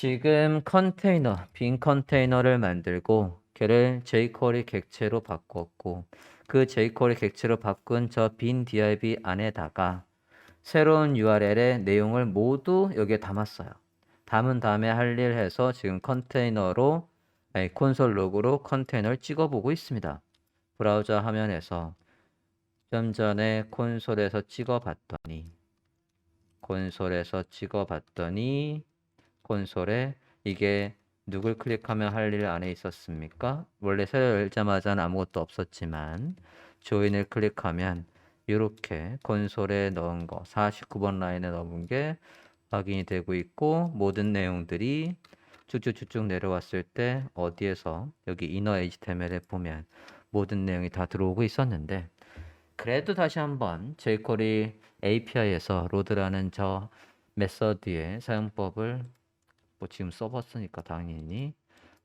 지금 컨테이너, 빈 컨테이너를 만들고 걔를 jQuery 객체로 바꿨고 그 jQuery 객체로 바꾼 저 빈 div 안에다가 새로운 URL의 내용을 모두 여기에 담았어요. 담은 다음에 할 일 해서 지금 컨테이너로 아니, 콘솔 로그로 컨테이너를 찍어보고 있습니다. 브라우저 화면에서 좀 전에 콘솔에서 찍어봤더니 콘솔에서 찍어봤더니 콘솔에 이게 누굴 클릭하면 할 일 안에 있었습니까? 원래 새로 열자마자는 아무것도 없었지만 조인을 클릭하면 이렇게 콘솔에 넣은 거 49번 라인에 넣은 게 확인이 되고 있고 모든 내용들이 쭉쭉쭉쭉 내려왔을 때 어디에서 여기 이너 HTML에 보면 모든 내용이 다 들어오고 있었는데 그래도 다시 한번 jQuery API에서 로드라는 저 메서드의 사용법을 뭐 지금 써봤으니까 당연히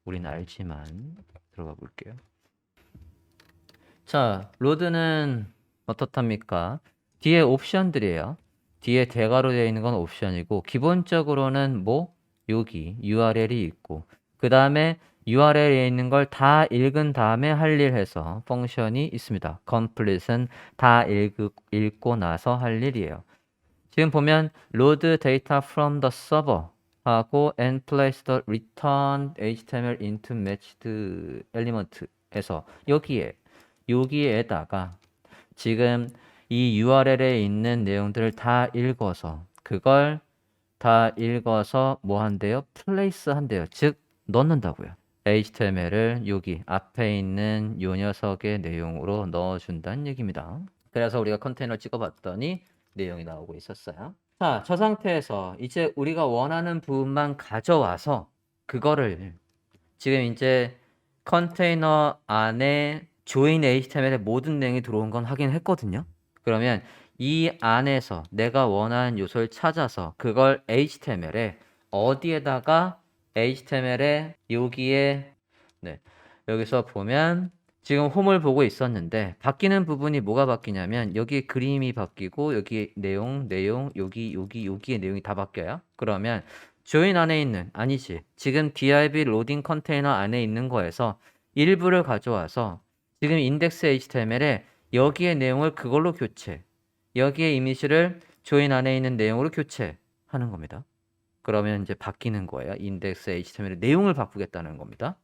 우린 알지만 들어가 볼게요. 자, 로드는 어떻답니까? 뒤에 옵션들이에요. 뒤에 대괄호 되어 있는 건 옵션이고 기본적으로는 뭐 여기 URL이 있고 그 다음에 URL에 있는 걸 다 읽은 다음에 할 일 해서 펑션이 있습니다. complete은 다 읽, 읽고 나서 할 일이에요. 지금 보면 load data from the server 하고 and place the return HTML into matched element에서 여기에 여기에다가 지금 이 URL에 있는 내용들을 다 읽어서 그걸 다 읽어서 뭐 한대요? 플레이스 한대요. 즉 넣는다고요. HTML을 여기 앞에 있는 요 녀석의 내용으로 넣어준다는 얘기입니다. 그래서 우리가 컨테이너 찍어봤더니 내용이 나오고 있었어요. 자, 저 상태에서 이제 우리가 원하는 부분만 가져와서 그거를 지금 이제 컨테이너 안에 join HTML의 모든 내용이 들어온 건 확인했거든요. 그러면 이 안에서 내가 원하는 요소를 찾아서 그걸 HTML에 어디에다가 HTML에 여기에 네, 여기서 보면 지금 홈을 보고 있었는데 바뀌는 부분이 뭐가 바뀌냐면 여기 그림이 바뀌고 여기 내용, 내용, 여기, 여기, 여기의 내용이 다 바뀌어요. 그러면 조인 안에 있는 아니지 지금 div 로딩 컨테이너 안에 있는 거에서 일부를 가져와서 지금 인덱스 HTML에 여기의 내용을 그걸로 교체 여기에 이미지를 조인 안에 있는 내용으로 교체하는 겁니다. 그러면 이제 바뀌는 거예요. 인덱스 HTML의 내용을 바꾸겠다는 겁니다.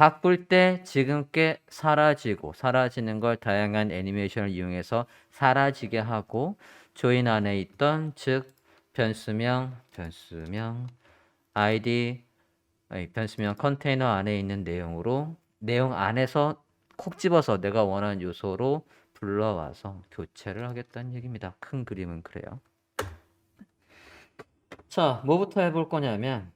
바꿀 때 지금 게 사라지고 사라지는 걸 다양한 애니메이션을 이용해서 사라지게 하고 조인 안에 있던 즉 변수명 변수명 아니, 변수명 컨테이너 안에 있는 내용으로 내용 안에서 콕 집어서 내가 원하는 요소로 불러와서 교체를 하겠다는 얘기입니다. 큰 그림은 그래요. 자, 뭐부터 해볼 거냐면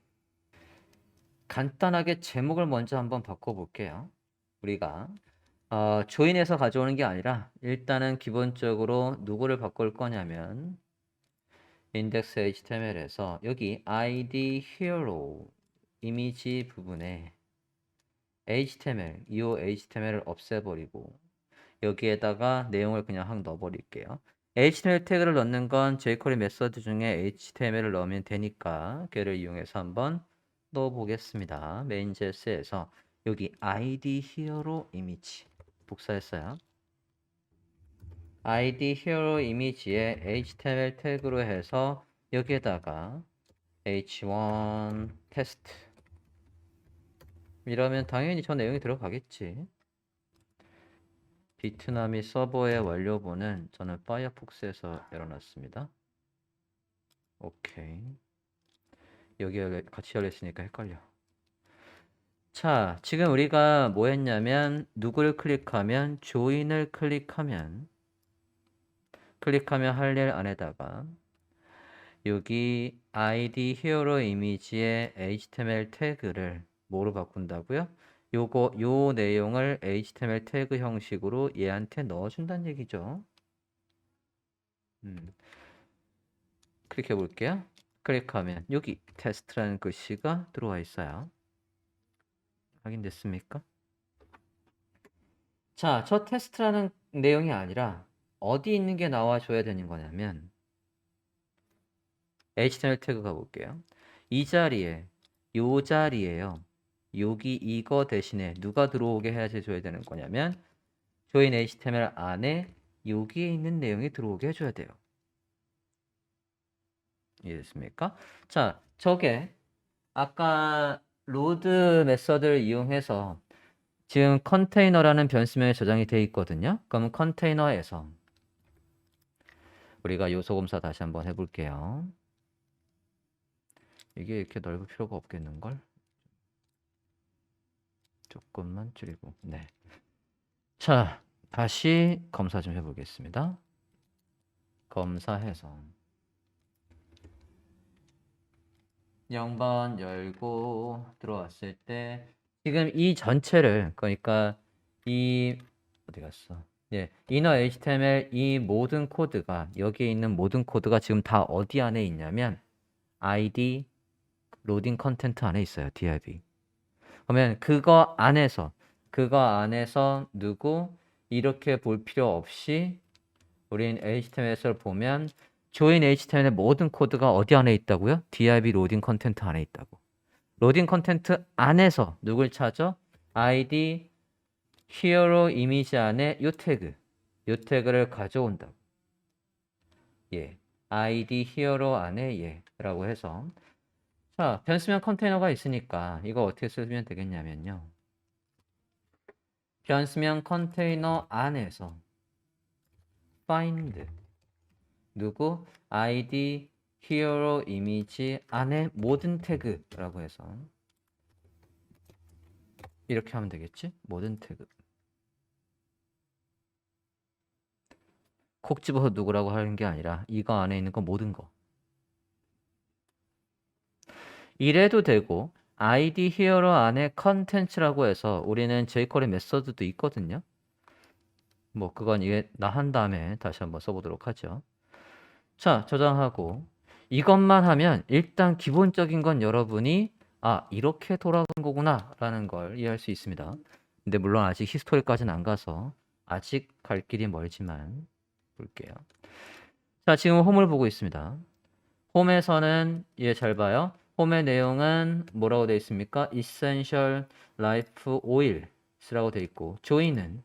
간단하게 제목을 먼저 한번 바꿔볼게요. 우리가 어, 조인해서 가져오는 게 아니라 일단은 기본적으로 누구를 바꿀 거냐면 index html에서 여기 id hero 이미지 부분에 html 이 html을 없애버리고 여기에다가 내용을 그냥 확 넣어버릴게요. HTML 태그를 넣는 건 jQuery 메서드 중에 HTML을 넣으면 되니까 걔를 이용해서 한번 넣어보겠습니다. main.js에서 여기 id hero 이미지 복사했어요. id hero 이미지에 HTML 태그로 해서 여기에다가 h1 테스트 이러면 당연히 저 내용이 들어가겠지. 비트남이 서버의 완료본은 저는 파이어폭스에서 열어놨습니다. 오케이. 여기 열려, 같이 열렸으니까 헷갈려. 자, 지금 우리가 뭐 했냐면 누구를 클릭하면 조인을 클릭하면 클릭하면 할 일 안에다가 여기 id 히어로 이미지의 html 태그를 뭐로 바꾼다고요? 요거 요 내용을 HTML 태그 형식으로 얘한테 넣어 준다는 얘기죠. 음. 클릭해 볼게요. 클릭하면 여기 테스트라는 글씨가 들어와 있어요. 확인됐습니까? 자, 저 테스트라는 내용이 아니라 어디 있는 게 나와줘야 되는 거냐면 HTML 태그 가볼게요. 이 자리에 요 자리에요. 여기 이거 대신에 누가 들어오게 해야지 줘야 되는 거냐면 join HTML 안에 여기에 있는 내용이 들어오게 해줘야 돼요. 이해됐습니까? 자, 저게 아까 로드 메서드를 이용해서 지금 컨테이너라는 변수명에 저장이 돼 있거든요. 그럼 컨테이너에서 우리가 요소 검사 다시 한번 해볼게요. 이게 이렇게 넓을 필요가 없겠는걸? 조금만 줄이고, 네. 자, 다시 검사 좀 해보겠습니다. 검사해서 0번 열고 들어왔을 때 지금 이 전체를 그러니까 이 어디 갔어? 예, 이너 HTML 이 모든 코드가 여기에 있는 모든 코드가 지금 다 어디 안에 있냐면 ID 로딩 컨텐트 안에 있어요. div. 그러면 그거 안에서 그거 안에서 누구 이렇게 볼 필요 없이 우린 HTML을 보면 join HTML의 모든 코드가 어디 안에 있다고요? div 로딩 컨텐트 안에 있다고. 로딩 컨텐트 안에서 누굴 찾아? id hero 이미지 안에 요 태그, 요 태그를 가져온다고. 예, id hero 안에 예라고 해서 자 변수명 컨테이너가 있으니까 이거 어떻게 쓰면 되겠냐면요. 변수명 컨테이너 안에서 find 누구? id hero 이미지 안에 모든 태그라고 해서 이렇게 하면 되겠지? 모든 태그. 콕 집어서 누구라고 하는 게 아니라 이거 안에 있는 거 모든 거. 이래도 되고 id hero 안에 컨텐츠라고 해서 우리는 jQuery 메서드도 있거든요. 뭐 그건 이게 나 한 다음에 다시 한번 써보도록 하죠 자 저장하고 이것만 하면 일단 기본적인 건 여러분이 아 이렇게 돌아간 거구나 라는 걸 이해할 수 있습니다. 근데 물론 아직 히스토리까지는 안 가서 아직 갈 길이 멀지만 볼게요. 자 지금 홈을 보고 있습니다. 홈에서는 예 잘 봐요. 홈의 내용은 뭐라고 되어 있습니까? Essential Life Oils라고 되어 있고 join은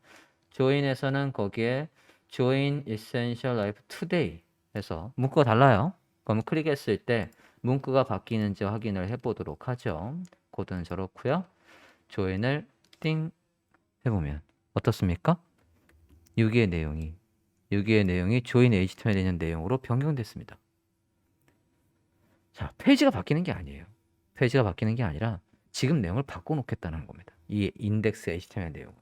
join에서는 거기에 join Essential Life Today 해서 문구가 달라요. 그럼 클릭했을 때 문구가 바뀌는지 확인을 해보도록 하죠. 코드는 저렇고요. join을 띵 해보면 어떻습니까? 여기의 내용이 여기의 내용이 join HTML에 있는 내용으로 변경됐습니다. 자, 페이지가 바뀌는 게 아니에요. 페이지가 바뀌는 게 아니라 지금 내용을 바꿔놓겠다는 겁니다. 이 인덱스 HTML 내용을.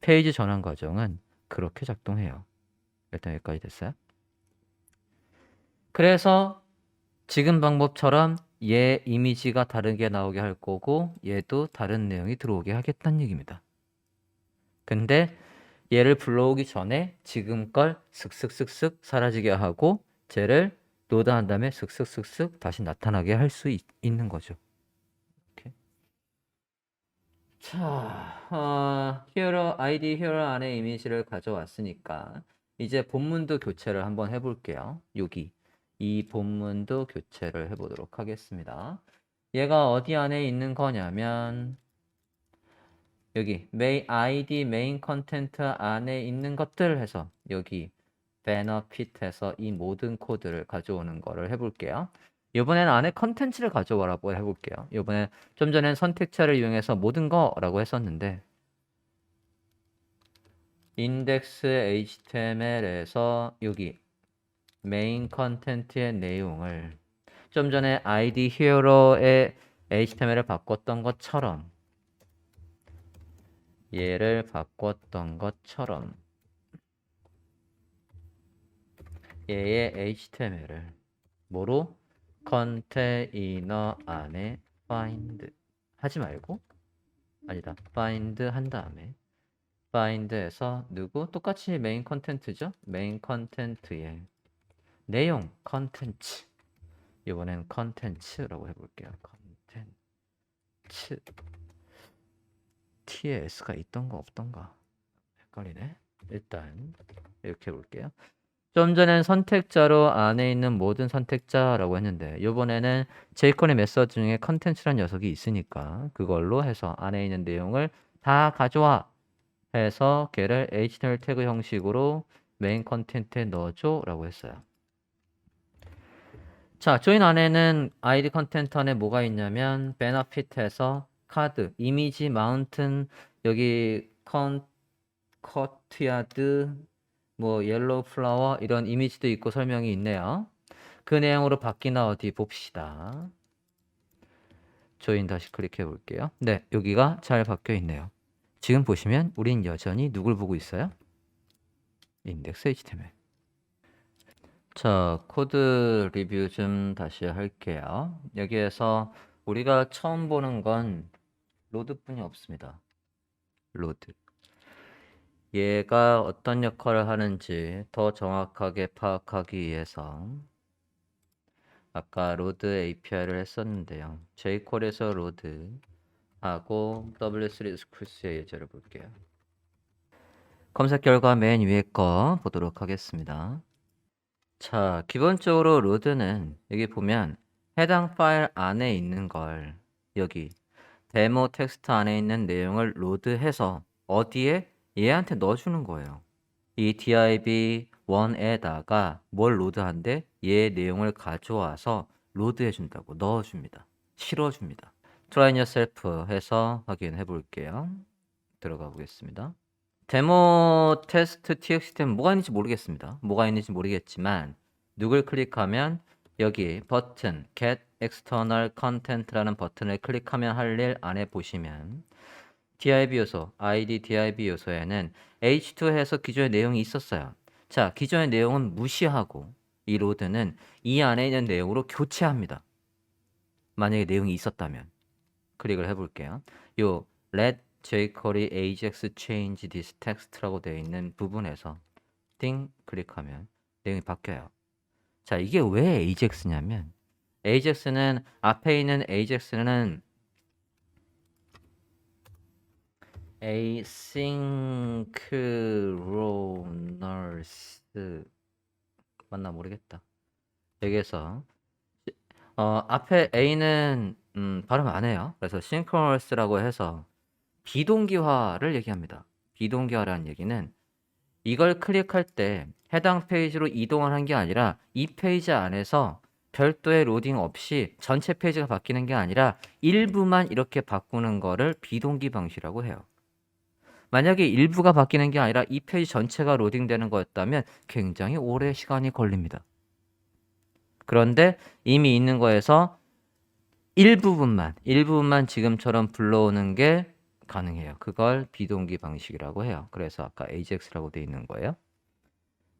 페이지 전환 과정은 그렇게 작동해요. 일단 여기까지 됐어요. 그래서 지금 방법처럼 얘 이미지가 다르게 나오게 할 거고 얘도 다른 내용이 들어오게 하겠다는 얘기입니다. 근데 얘를 불러오기 전에 지금 걸 슥슥슥슥 사라지게 하고 쟤를 로드한 다음에 슥슥슥슥 다시 나타나게 할 수 있는 거죠. 이렇게. 자, 어, 히어로 아이디 히어로 안에 이미지를 가져왔으니까 이제 본문도 교체를 한번 해볼게요. 여기 이 본문도 교체를 해보도록 하겠습니다. 얘가 어디 안에 있는 거냐면 여기 메인 아이디 메인 컨텐트 안에 있는 것들 해서 여기 benefit에서 이 모든 코드를 가져오는 거를 해볼게요. 이번에는 안에 컨텐츠를 가져오라고 해볼게요. 이번에 좀 전엔 선택차를 이용해서 모든 거라고 했었는데 index html에서 여기 메인 컨텐츠의 내용을 좀 전에 id hero의 html을 바꿨던 것처럼 얘를 바꿨던 것처럼 얘의 HTML을 뭐로? 컨테이너 안에 find 하지 말고 아니다 find 한 다음에 find에서 누구? 똑같이 메인 컨텐트죠? 메인 컨텐트의 내용 컨텐츠 이번엔 컨텐츠라고 해볼게요. 컨텐츠 T에 S가 있던가 없던가. 헷갈리네. 일단 이렇게 해볼게요. 좀 전엔 선택자로 안에 있는 모든 선택자라고 했는데 이번에는 제이콘의 메서드 중에 컨텐츠란 녀석이 있으니까 그걸로 해서 안에 있는 내용을 다 가져와 해서 걔를 HTML 태그 형식으로 메인 컨텐츠에 넣어줘 라고 했어요. 자, 조인 안에는 ID 컨텐트 안에 뭐가 있냐면 베너핏에서 카드, 이미지, 마운튼, 여기 컨, 커트야드, 뭐 옐로우 플라워 이런 이미지도 있고 설명이 있네요. 그 내용으로 바뀌나 어디 봅시다. 조인 다시 클릭해 볼게요. 네, 여기가 잘 바뀌어 있네요. 지금 보시면 우린 여전히 누굴 보고 있어요? 인덱스 HTML. 자, 코드 리뷰 좀 다시 할게요. 여기에서 우리가 처음 보는 건 로드뿐이 없습니다. 로드. 얘가 어떤 역할을 하는지 더 정확하게 파악하기 위해서 아까 로드 API를 했었는데요. jQuery에서 로드 하고 W3 스크루스의 예제를 볼게요. 검색 결과 맨 위에 거 보도록 하겠습니다. 자, 기본적으로 로드는 여기 보면 해당 파일 안에 있는 걸 여기 데모 텍스트 안에 있는 내용을 로드해서 어디에 얘한테 넣어주는 거예요. 이 div1에다가 뭘 로드한데 얘 내용을 가져와서 로드해 준다고 넣어줍니다. 실어줍니다. try yourself 해서 확인해 볼게요. 들어가 보겠습니다. 데모 테스트 txt는 뭐가 있는지 모르겠습니다. 뭐가 있는지 모르겠지만 누굴 클릭하면 여기 버튼 get external content라는 버튼을 클릭하면 할 일 안에 보시면 div 요소, id div 요소에는 h2 해서 기존의 내용이 있었어요. 자, 기존의 내용은 무시하고 이 로드는 이 안에 있는 내용으로 교체합니다. 만약에 내용이 있었다면 클릭을 해볼게요. 요 let jQuery ajax change this text라고 되어 있는 부분에서 띵 클릭하면 내용이 바뀌어요. 자, 이게 왜 ajax냐면 ajax는 앞에 있는 ajax는 asynchronous 맞나 모르겠다. 여기에서 어, 앞에 a는 음, 발음 안 해요. 그래서 synchronous라고 해서 비동기화를 얘기합니다. 비동기화라는 얘기는 이걸 클릭할 때 해당 페이지로 이동을 한 게 아니라 이 페이지 안에서 별도의 로딩 없이 전체 페이지가 바뀌는 게 아니라 일부만 이렇게 바꾸는 거를 비동기 방식이라고 해요. 만약에 일부가 바뀌는 게 아니라 이 페이지 전체가 로딩되는 거였다면 굉장히 오래 시간이 걸립니다. 그런데 이미 있는 거에서 일부분만, 일부분만 지금처럼 불러오는 게 가능해요. 그걸 비동기 방식이라고 해요. 그래서 아까 AJAX라고 돼 있는 거예요.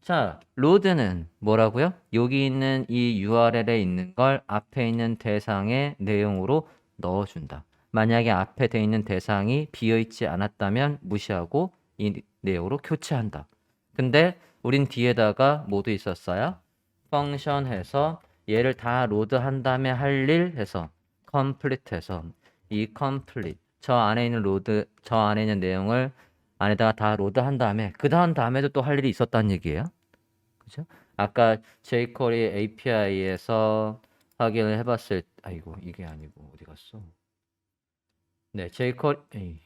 자, 로드는 뭐라고요? 여기 있는 이 URL에 있는 걸 앞에 있는 대상의 내용으로 넣어준다. 만약에 앞에 돼 있는 대상이 비어 있지 않았다면 무시하고 이 내용으로 교체한다. 근데 우린 뒤에다가 모두 있었어요. 펑션 해서 얘를 다 로드한 다음에 할 일 해서 complete 해서 이 complete 저 안에 있는 로드 저 안에 있는 내용을 안에다가 다 로드한 다음에 그 다음 다음에도 또 할 일이 있었다는 얘기예요. 그죠? 아까 jQuery API에서 확인을 해봤을 아이고 이게 아니고 어디 갔어? 네, jQuery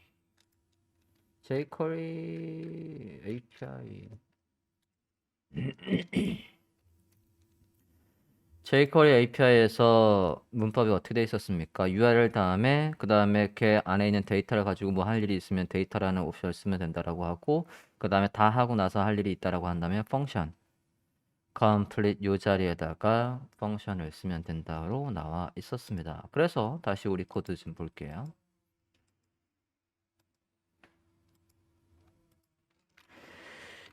jQuery API jQuery API에서 문법이 어떻게 되어 있었습니까? URL 다음에 그 다음에 그 안에 있는 데이터를 가지고 뭐 할 일이 있으면 데이터라는 옵션을 쓰면 된다라고 하고 그 다음에 다 하고 나서 할 일이 있다라고 한다면 펑션 complete 요 자리에다가 펑션을 쓰면 된다로 나와 있었습니다. 그래서 다시 우리 코드 좀 볼게요.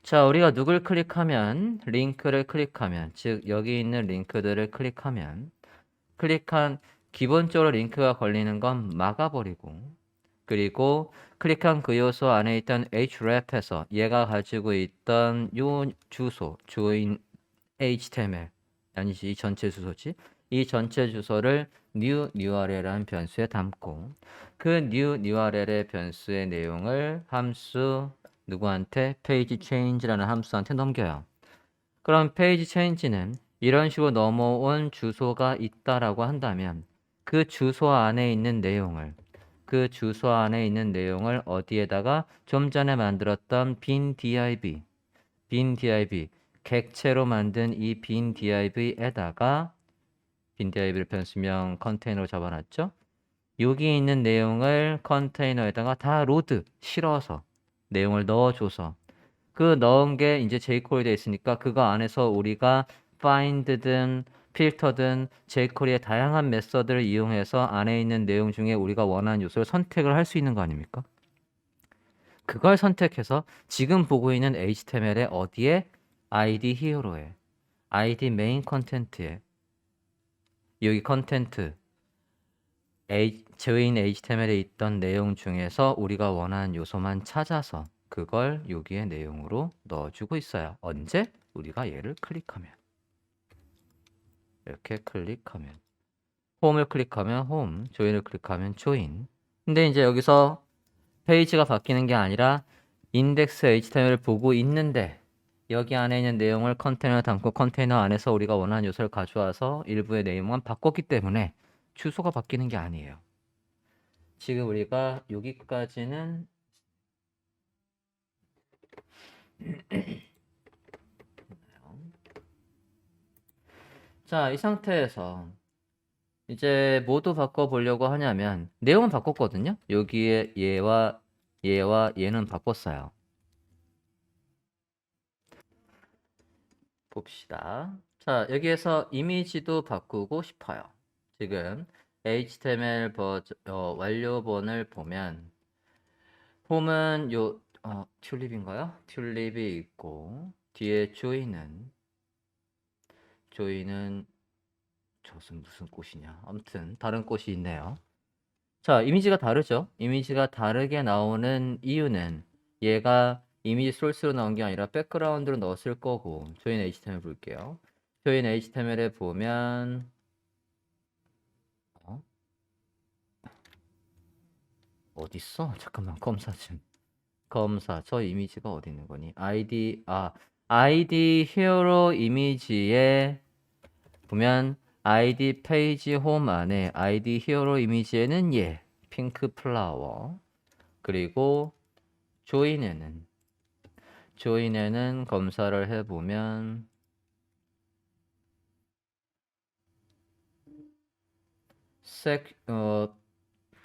자, 우리가 누굴 클릭하면 링크를 클릭하면 즉 여기 있는 링크들을 클릭하면 클릭한 기본적으로 링크가 걸리는 건 막아버리고 그리고 클릭한 그 요소 안에 있던 href에서 얘가 가지고 있던 요 주소 join html 아니지 이 전체 주소지? 이 전체 주소를 new url이라는 변수에 담고 그 new url의 변수의 내용을 함수 누구한테 페이지 change라는 함수한테 넘겨요. 그럼 페이지 체인지는 이런 식으로 넘어온 주소가 있다라고 한다면 그 주소 안에 있는 내용을 그 주소 안에 있는 내용을 어디에다가 좀 전에 만들었던 빈 div 빈 div 객체로 만든 이 빈 div에다가 빈 div를 변수명 컨테이너로 잡아놨죠. 여기 있는 내용을 컨테이너에다가 다 로드 실어서 내용을 넣어줘서. 그 넣은 게 이제 jQuery 돼 있으니까 그거 안에서 우리가 find든 필터든 jQuery의 다양한 메서드를 이용해서 안에 있는 내용 중에 우리가 원하는 요소를 선택을 할 수 있는 거 아닙니까? 그걸 선택해서 지금 보고 있는 HTML의 어디에? Id 히어로에 id 메인 컨텐트에. 여기 컨텐트 저인 HTML에 있던 내용 중에서 우리가 원하는 요소만 찾아서 그걸 여기에 내용으로 넣어주고 있어요. 언제? 우리가 얘를 클릭하면 이렇게 클릭하면 홈을 클릭하면 홈, 조인을 클릭하면 조인. 근데 이제 여기서 페이지가 바뀌는 게 아니라 인덱스 HTML을 보고 있는데 여기 안에 있는 내용을 컨테이너에 담고 컨테이너 안에서 우리가 원하는 요소를 가져와서 일부의 내용만 바꿨기 때문에 주소가 바뀌는 게 아니에요. 지금 우리가 여기까지는 자, 이 상태에서 이제 모두 바꿔보려고 하냐면 내용은 바꿨거든요. 여기에 얘와 얘와 얘는 바꿨어요. 봅시다. 자, 여기에서 이미지도 바꾸고 싶어요. 지금 HTML 버전 어, 완료본을 보면 홈은 요 어, 튤립인가요? 튤립이 있고 뒤에 조이는 조이는 저것은 무슨 꽃이냐? 아무튼 다른 꽃이 있네요. 자, 이미지가 다르죠? 이미지가 다르게 나오는 이유는 얘가 이미지 소스로 나온 게 아니라 백그라운드로 넣었을 거고 조인 HTML 볼게요. 조인 HTML에 보면 어딨어? 잠깐만 검사 좀 검사 저 이미지가 어디 있는 거니? ID 아 ID 히어로 이미지에 보면 ID 페이지 홈 안에 ID 히어로 이미지에는 얘 핑크 플라워 그리고 조인에는 조인에는 검사를 해보면 색, 어,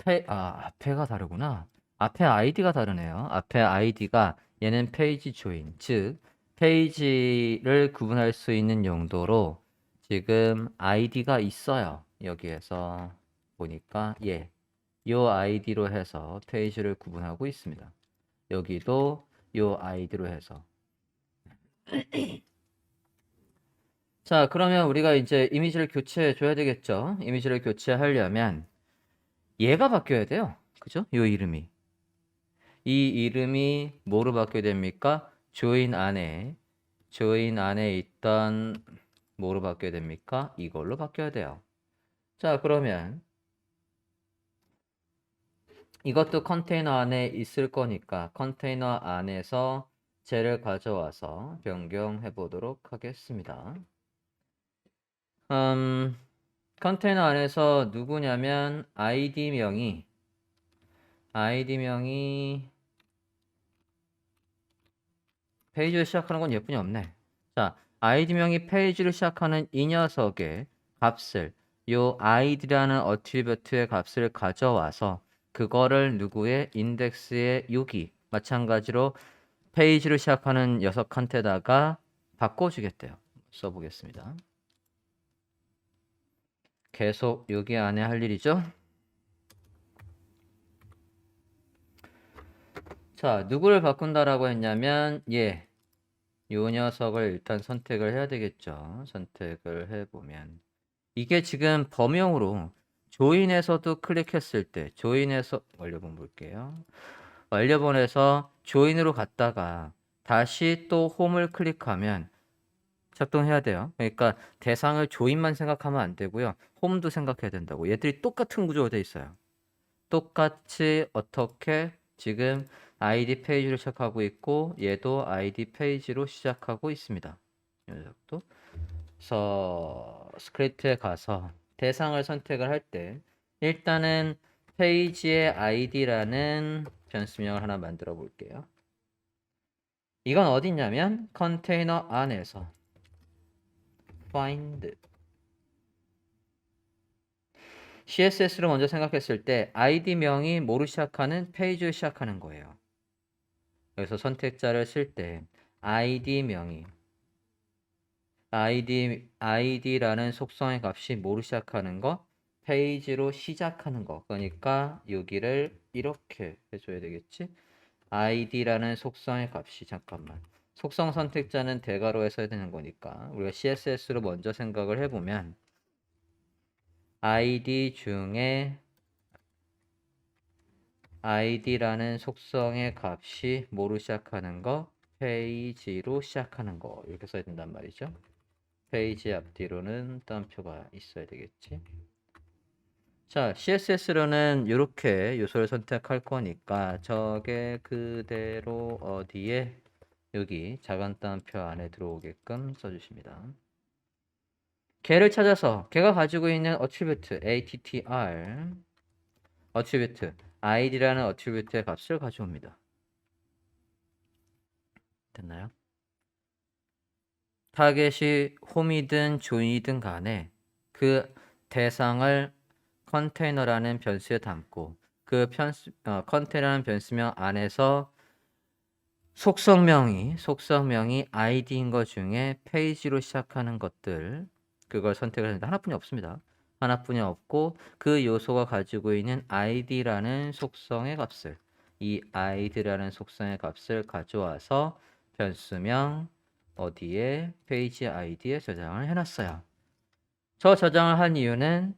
페, 아, 앞에가 다르구나. 앞에 아이디가 다르네요. 앞에 아이디가 얘는 페이지 조인, 즉 페이지를 구분할 수 있는 용도로 지금 아이디가 있어요. 여기에서 보니까 예, 요 아이디로 해서 페이지를 구분하고 있습니다. 여기도 요 아이디로 해서 자, 그러면 우리가 이제 이미지를 교체해 줘야 되겠죠? 이미지를 교체하려면 얘가 바뀌어야 돼요. 그죠? 요 이름이. 이 이름이 뭐로 바뀌어야 됩니까? 조인 안에 조인 안에 있던 뭐로 바뀌어야 됩니까? 이걸로 바뀌어야 돼요. 자, 그러면 이것도 컨테이너 안에 있을 거니까 컨테이너 안에서 쟤를 가져와서 변경해 보도록 하겠습니다. 음, 컨테이너 안에서 누구냐면 id명이 id명이 페이지를 시작하는 건 예쁜이 없네. 자, id명이 페이지를 시작하는 이 녀석의 값을 요 id라는 어트리뷰트의 값을 가져와서 그거를 누구의 인덱스의 여기 마찬가지로 페이지를 시작하는 녀석한테다가 바꿔주겠대요. 써보겠습니다. 계속 여기 안에 할 일이죠. 자, 누구를 바꾼다라고 했냐면 예, 요 녀석을 일단 선택을 해야 되겠죠. 선택을 해 보면 이게 지금 범용으로 조인에서도 클릭했을 때 조인에서 완료본 볼게요. 완료본에서 조인으로 갔다가 다시 또 홈을 클릭하면 작동해야 돼요. 그러니까 대상을 조인만 생각하면 안 되고요. 홈도 생각해야 된다고. 얘들이 똑같은 구조로 돼 있어요. 똑같이 어떻게 지금 id 페이지로 시작하고 있고 얘도 id 페이지로 시작하고 있습니다. 이 녀석도. 그래서 스크립트에 가서 대상을 선택을 할 때 일단은 페이지의 id라는 변수명을 하나 만들어 볼게요. 이건 어딨냐면 컨테이너 안에서 find CSS로 먼저 생각했을 때 id명이 뭐로 시작하는 페이지로 시작하는 거예요. 여기서 선택자를 쓸때 id명이 id id라는 속성의 값이 뭐로 시작하는 거? 페이지로 시작하는 거. 그러니까 여기를 이렇게 해줘야 되겠지? id라는 속성의 값이 잠깐만. 속성 선택자는 대괄호에 써야 되는 거니까 우리가 CSS로 먼저 생각을 해보면 id 중에 id라는 속성의 값이 뭐로 시작하는 거? 페이지로 시작하는 거 이렇게 써야 된단 말이죠. 페이지 앞뒤로는 따옴표가 있어야 되겠지. 자, CSS로는 이렇게 요소를 선택할 거니까 저게 그대로 어디에 여기 따옴표 안에 들어오게끔 써주십니다. 걔를 찾아서 걔가 가지고 있는 어트리뷰트 attr 어트리뷰트 id라는 어트리뷰트의 값을 가져옵니다. 됐나요? 타겟이 홈이든 조인이든 간에 그 대상을 컨테이너라는 변수에 담고 그 변수, 어, 컨테이너라는 변수명 안에서 속성명이 속성명이 id인 것 중에 페이지로 시작하는 것들 그걸 선택을 하는데 하나뿐이 없습니다. 하나뿐이 없고 그 요소가 가지고 있는 id라는 속성의 값을 이 id라는 속성의 값을 가져와서 변수명 어디에 페이지 id에 저장을 해놨어요. 저 저장을 한 이유는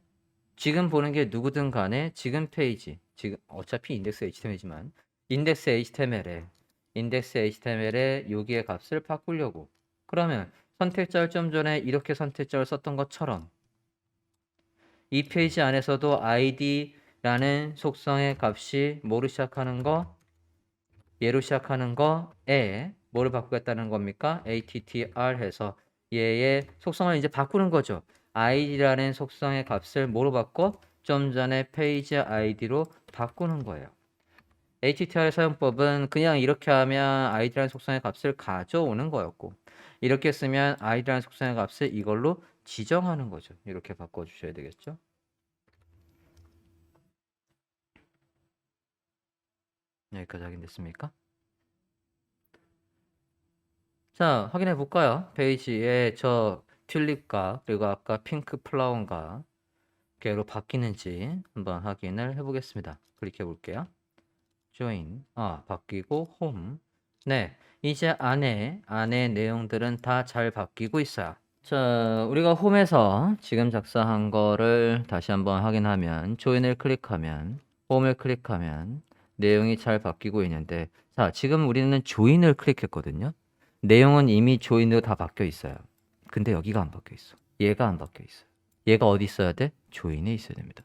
지금 보는 게 누구든 간에 지금 페이지 지금 어차피 인덱스 HTML이지만 인덱스 HTML에 인덱스 HTML에 여기의 값을 바꾸려고 그러면 선택자를 좀 전에 이렇게 선택자를 썼던 것처럼 이 페이지 안에서도 id라는 속성의 값이 뭐로 시작하는 거? 얘로 시작하는 거에 뭐를 바꾸겠다는 겁니까? attr 해서 얘의 속성을 이제 바꾸는 거죠. id라는 속성의 값을 뭐로 바꿔? 좀 전에 페이지 id로 바꾸는 거예요. Attr 사용법은 그냥 이렇게 하면 id라는 속성의 값을 가져오는 거였고 이렇게 쓰면 id라는 속성의 값을 이걸로 지정하는 거죠. 이렇게 바꿔 주셔야 되겠죠. 여기까지 확인됐습니까? 자, 확인해 볼까요? 페이지에 저 튤립과 그리고 아까 핑크 플라워가 개로 바뀌는지 한번 확인을 해 보겠습니다. 클릭해 볼게요. Join. 아, 바뀌고 home. 네. 이제 안에 안에 내용들은 다 잘 바뀌고 있어요. 자, 우리가 홈에서 지금 작성한 거를 다시 한번 확인하면 join을 클릭하면 홈을 클릭하면 내용이 잘 바뀌고 있는데 자, 지금 우리는 join을 클릭했거든요. 내용은 이미 조인으로 다 바뀌어 있어요. 근데 여기가 안 바뀌어 있어. 얘가 안 바뀌어 있어. 얘가 어디 있어야 돼? 조인에 있어야 됩니다.